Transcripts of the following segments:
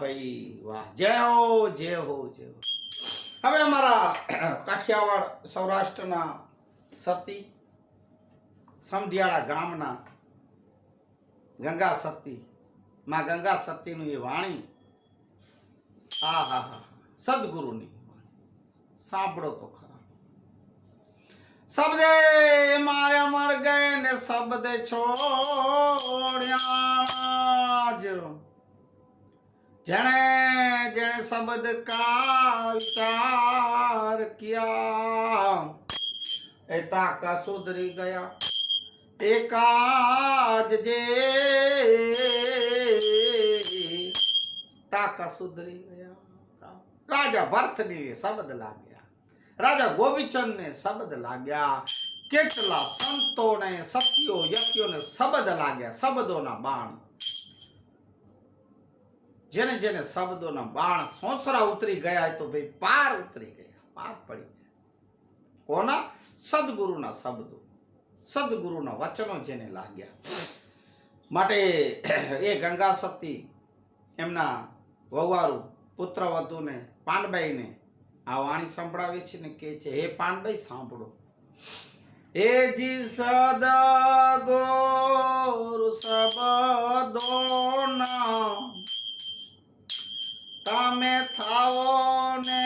ભાઈ, વાહ. જય હો જય હો જય હો. હવે અમારા કાઠિયાવાડ સૌરાષ્ટ્રના સતી સમઢિયાળા ગામના ગંગા સતી, માં ગંગા સતીનું એ વાણી. હા હા હા. સદગુરુની સાંભળો તો ખરા. શબ્દે મારે મર ગયે ને શબ્દ છોડ્યા જ. જેણે જેણે શબ્દ કા વિચાર કિયા, એ તાકા સુધરી ગયા. એકાજ જે તાકા સુધરી ગયા. રાજા ભરતની શબ્દ લાગ્યા. રાજા ગોપીચંદને શબ્દ લાગ્યા. કેટલા સંતોને સત્યો યત્યોને શબ્દ લાગ્યા. શબ્દોના બાણ. જેને જેને શબ્દોના બાણ સોસરા ઉતરી ગયા તો ભાઈ પાર ઉતરી ગયા, પાર પડી ગયા. કોના? સદગુરુના શબ્દો. સદગુરુના વચનો જેને લાગ્યા. માટે એ ગંગા સતી એમના વવારું પુત્ર વધુને પાનબાઈને આ વાણી સંભળાવે છે ને કે છે, હે પાનબાઈ સાંભળો. એ જી સદ ગોરુ સબદોના તમે થાઓ ને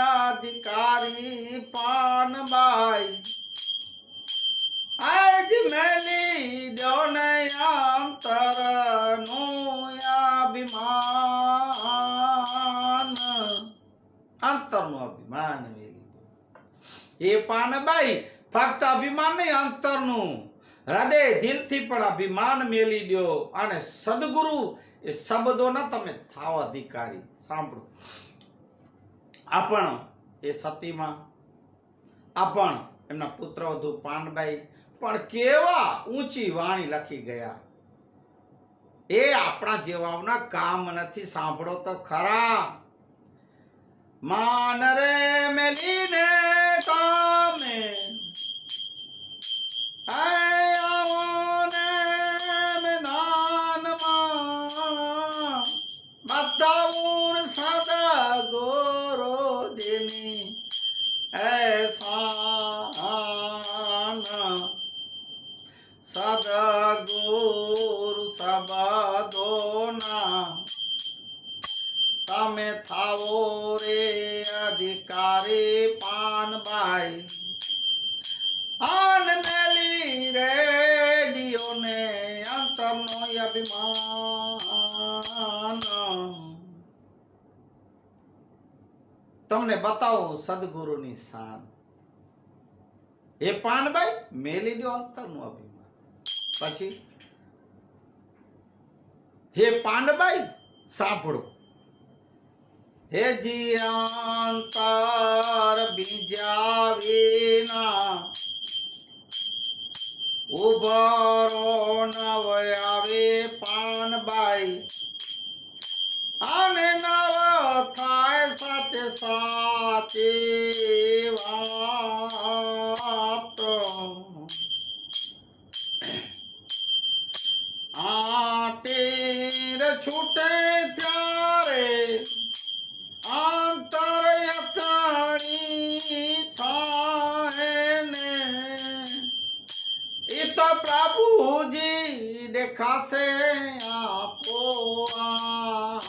અધિકારી પાનબાઈ આજ મેલી દો ને અંતરનું અભિમાન. અંતરનું અભિમાન મેલી એ પાનબાઈ ફક્ત અભિમાન નહીં, અંતરનું. હૃદય દિલથી પણ અભિમાન મેલી દો. અને સદગુરુ એ શબ્દોના તમે થાવ અધિકારી. સાંભળો. આપણ એ સતીમાં, આપણ એમના પુત્ર વધુ પાનબાઈ પણ કેવા ઊંચી વાણી લખી ગયા. એ આપણા જેવાઓના કામ નથી, સાંભળો તો ખરા. માન રે મેલીને કામે. આવો તમને બતાવો સદગુરુની શાન. એ પાનભાઈ મેલી દો અંતરનું અભિમાન. પછી, હે પાનભાઈ, સાંભળો. હે જીયાંતર બીજા વિના ઉભરો છૂટે ત્યારે આંતર અથાણી થાય ને. એ તો પ્રભુજી દેખાશે આપો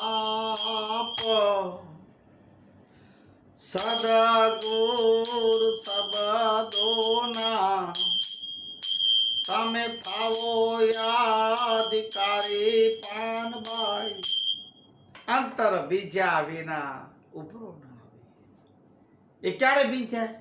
આપ સદગુર સબદોના તમે થાવો યાદિકારી પાનબાઈ અંતર બીજા વિના ઉભરો એ ક્યારે બીજાય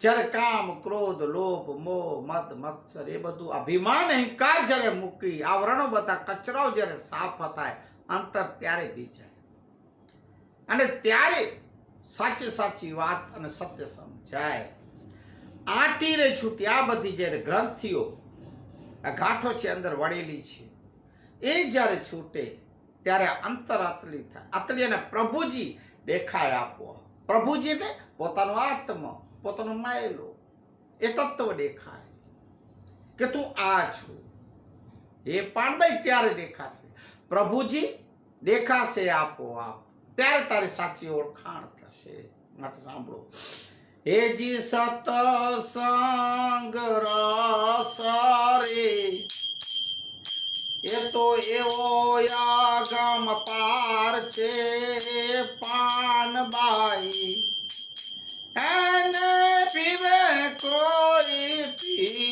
જ્યારે કામ, ક્રોધ, લોભ, મોહ, મદ, મત્સર એ બધું અભિમાન અહંકાર જ્યારે મૂકી આવરણો બધા કચરાઓ જ્યારે સાફ થાય, અંતર ત્યારે બીજાય અને ત્યારે સાચી સાચી વાત અને સત્ય સમજાય. આટી રે છૂટી આ બધી જ્યારે ગ્રંથિઓ આ ગાંઠો છે અંદર વળેલી છે, એ જ્યારે છૂટે ત્યારે અંતર અતલી થાય. અતલી અને પ્રભુજી દેખાય આપો પ્રભુજીને પોતાનો આત્મ, પોતાનો માયલો, એ તત્વ દેખાય કે તું આ છો. એ પાણભાઈ ત્યારે દેખાશે. પ્રભુજી દેખાશે આપોઆપ. ત્યારે તારી સાચી ઓળખાણ થશે. માટે સાંભળો. હેજી સતસંગ રસ રે. એ તો એવો યાગમ પાર છે પાનબાઈ. એને પીવે કોઈ પીવાય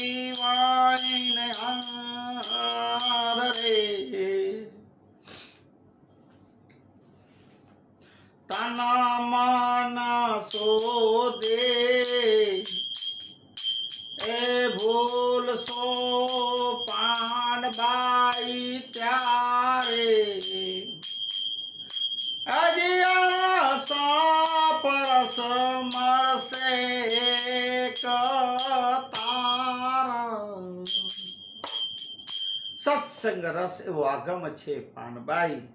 પરસ મળશે કતાર સત્સંગ રસ એવો આગમ છે પાનબાઈ.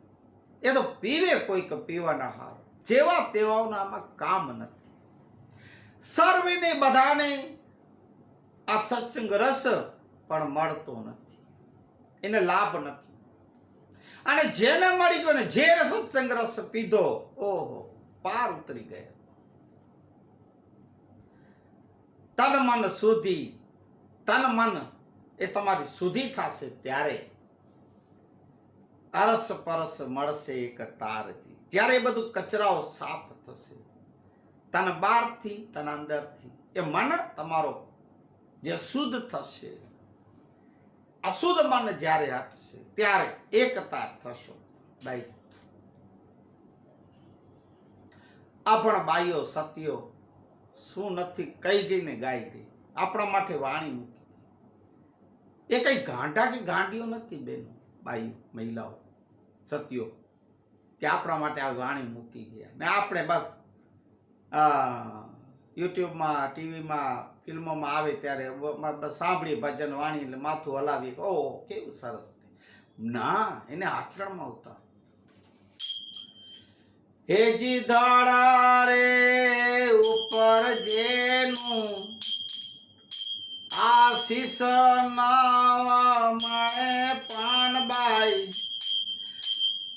એ તો પીવે કોઈક પીવાના હાર. જેવા તેવાઓના આમાં કામ નથી. સર્વેને બધાને આ સત્સંગ રસ પણ મળતો નથી. એને લાભ નથી. અને જેને મળી ગયો ને જે સત્સંગ રસ પીધો, ઓહો, પાર ઉતરી ગયા. તન મન સુધી તન મન એ તમારી સુધી થશે ત્યારે અરસ પરસ મળશે એક તારજી જ્યારે એ બધું કચરાઓ સાફ થશે, તન બહારથી, તન અંદરથી, એ મન તમારો જે શુદ્ધ થશે, અશુદ્ધ મન જ્યારે હટશે, ત્યારે એક તાર થશો. બાઈ. આપણ બાઈઓ સત્યો શું નથી, કઈ ગઈ ને ગાઈ. ગઈ આપણા માટે વાણી મૂકી. એ કઈ ગાંડા કે ગાંડીઓ નથી બેનો? બાઈ મહિલાઓ સત્યો કે આપણા માટે આ વાણી મૂકી ગયા. ને આપણે બસ યુટ્યુબમાં, ટીવીમાં, ફિલ્મોમાં આવે ત્યારે બસ સાંભળીએ ભજન વાણી એટલે માથું હલાવીએ. ઓહ, કેવું સરસ. ના, એને આચરણમાં ઉતાર. હેજી દાડા રે ઉપર જેનું આશીષ નાવા પાન પાનબાઈ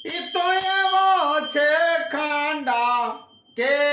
ઈ તો એવો છે ખાંડા કેર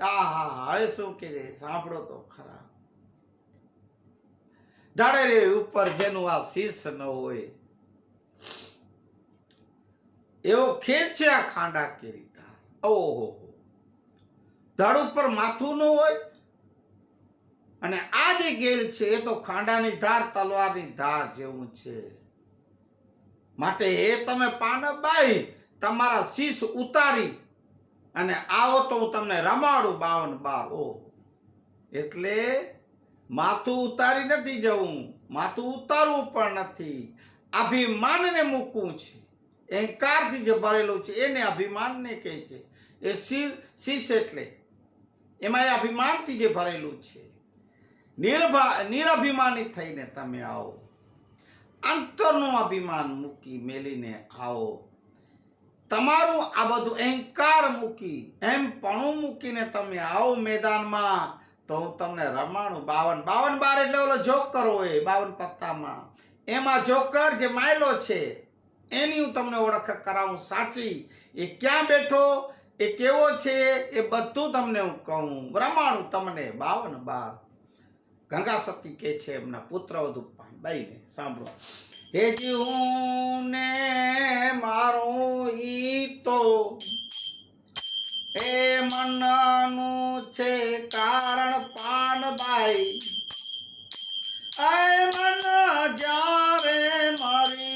આહા હવે શું કે સાંભળો તો ખરા. ધાડે ઉપર જેનું આ શીશ ન હોય, એવો ખેંચ્યા ખાંડા કેરી ધાર ઓહો ધડ ઉપર માથું ન હોય, અને આ જે ગેલ છે, એ તો ખાંડાની ધાર, તલવારની ધાર જેવું છે. માટે એ તમે પાનબાઈ તમારા શીશ ઉતારી અને આવો તો હું તમને રમાડું બાવન બાર. ઓ એટલે માથું ઉતારી નથી જવું. માથું ઉતારવું પણ નથી. અભિમાનને મૂકવું છે. અહંકારથી જે ભરેલું છે, એને અભિમાનને કહે છે. એ શી- શીશ એટલે? એમાં એ અભિમાનથી જે ભરેલું છે. નિર્ભા નિરભિમાની થઈને તમે આવો. અંતરનું અભિમાન મૂકી મેલીને આવો. તમારું આ બધું અહંકાર મૂકી, એમ પણું મૂકીને તમે આવો મેદાનમાં, તો હું તમને રમાણું બાવન બાવન બાર એટલે ઓલો જોકર હોય, બાવન પત્તામાં. એમાં જોકર જે માયલો છે, એની હું તમને ઓળખ કરાવું સાચી. એ ક્યાં બેઠો, એ કેવો છે, એ બધું તમને હું કહું. રમાણું તમને. બાવન બાર. ગંગા સતી કે છે એમના પુત્ર વધુ બાઈને સાંભળો. હું મારું ઈ તો એ મનનું છે કારણ પાનબાઈ. આય મન જ્યારે મરી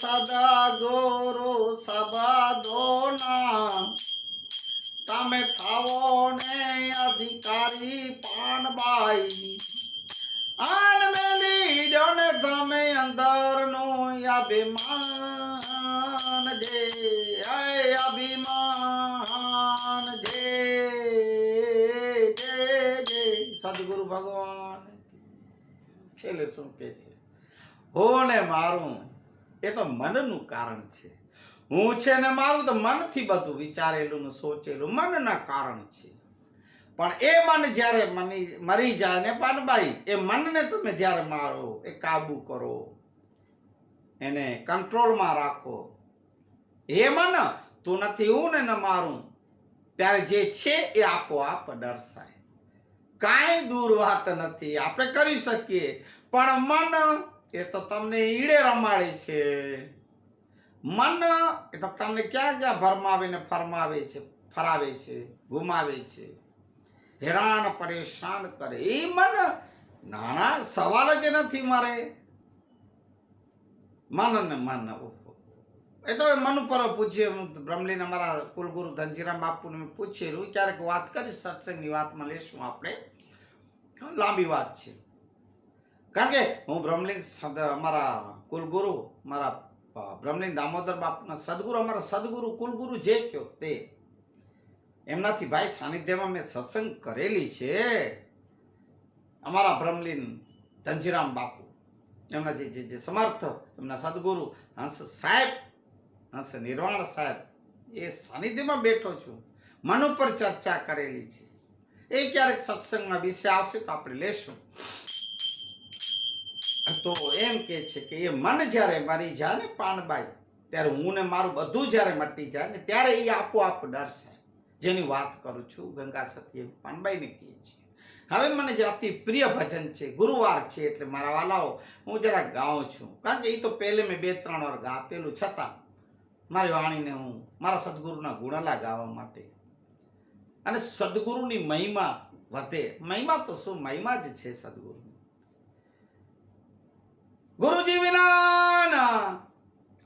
સદા ગોરો গোরো সাবাদোনা તમે થાવો ને અધિકારી પાનબાઈ. આન મેલી ડોને તમે અંદર નો અભિમાન જે. અભિમાન જે જે જે. સદગુરુ ભગવાન. છેલ્લે શું કે છે? હો ને મારું એ તો મનનું કારણ છે. હું છે ને મારું તો મનથી બધું વિચારેલું ને સોચેલું મનના કારણ છે. પણ એ મન જ્યારે મની, મરી જાય ને પાનબાઈ, એ મનને તમે જ્યારે મારો, એ કાબુ કરો. એને કંટ્રોલમાં રાખો. એ મન, તું નથી હું ને ન મારું. ત્યારે જે છે એ આપોઆપ દર્શાય. કાંઈ દૂર વાત નથી, આપણે કરી શકીએ. પણ મન એ તો તમને ઈડે રમાડે છે. મન, એ તો તમને ક્યાં ક્યાં ભરમાવે ને ફરમાવે છે, ફરાવે છે, ગુમાવે છે. હેરાન, પરેશાન કરે. એ મન નાના સવાલ જ નથી મારે. મન ને મન. એ તો મન પર પૂછીએ હું બ્રહ્મલીન અમારા કુલગુરુ ધનજીરામ બાપુને પૂછેલું. ક્યારેક વાત કરીશ, સત્સંગની વાતમાં લેશું આપણે. લાંબી વાત છે. કારણ કે હું બ્રહ્મલિંગ અમારા કુલગુરુ, મારા બ્રહ્મલિંગ દામોદર બાપના સદગુરુ, અમારા સદગુરુ, કુલગુરુ જે કયો તે. એમનાથી ભાઈ સાનિધ્યમાં મેં સત્સંગ કરેલી છે. અમારા બ્રહ્મલીન ધનજીરામ બાપુ, એમના જે જે સમર્થ, એમના સદગુરુ, હંસ સાહેબ, હંસ નિર્વાણ સાહેબ, એ સાનિધ્યમાં બેઠો છું. મન ઉપર ચર્ચા કરેલી છે. એ ક્યારેક સત્સંગમાં વિષય આવશે તો આપણે લેશું. તો એમ કે છે કે એ મન જ્યારે મરી જાય ને પાનબાઈ, ત્યારે હું ને મારું બધું જ્યારે મટી જાય ને ત્યારે એ આપોઆપ ડરશે જેની વાત કરું છું, ગંગા સતી પાનબાઈને કહે છે. હવે મને જે અતિ પ્રિય ભજન છે, ગુરુવાર છે, એટલે મારા વાલાઓ, હું જરા ગાઉં છું. કારણ કે એ તો પહેલે મેં બે, ત્રણ વાર ગાતેલું, છતાં મારી વાણીને હું મારા સદગુરુના ગુણલા ગાવા માટે. અને સદગુરુની મહિમા વધે. મહિમા તો શું? મહિમા જ છે સદગુરુ ગુરુજી વિના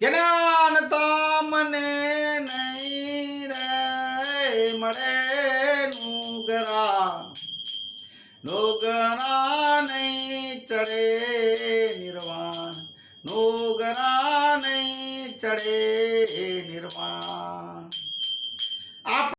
જ્ઞાન તમને નહીં રે મળે નુગરા નુગરા નહીં ચડે નિર્વાણ. નુગરા નહીં ચડે નિર્વાણ.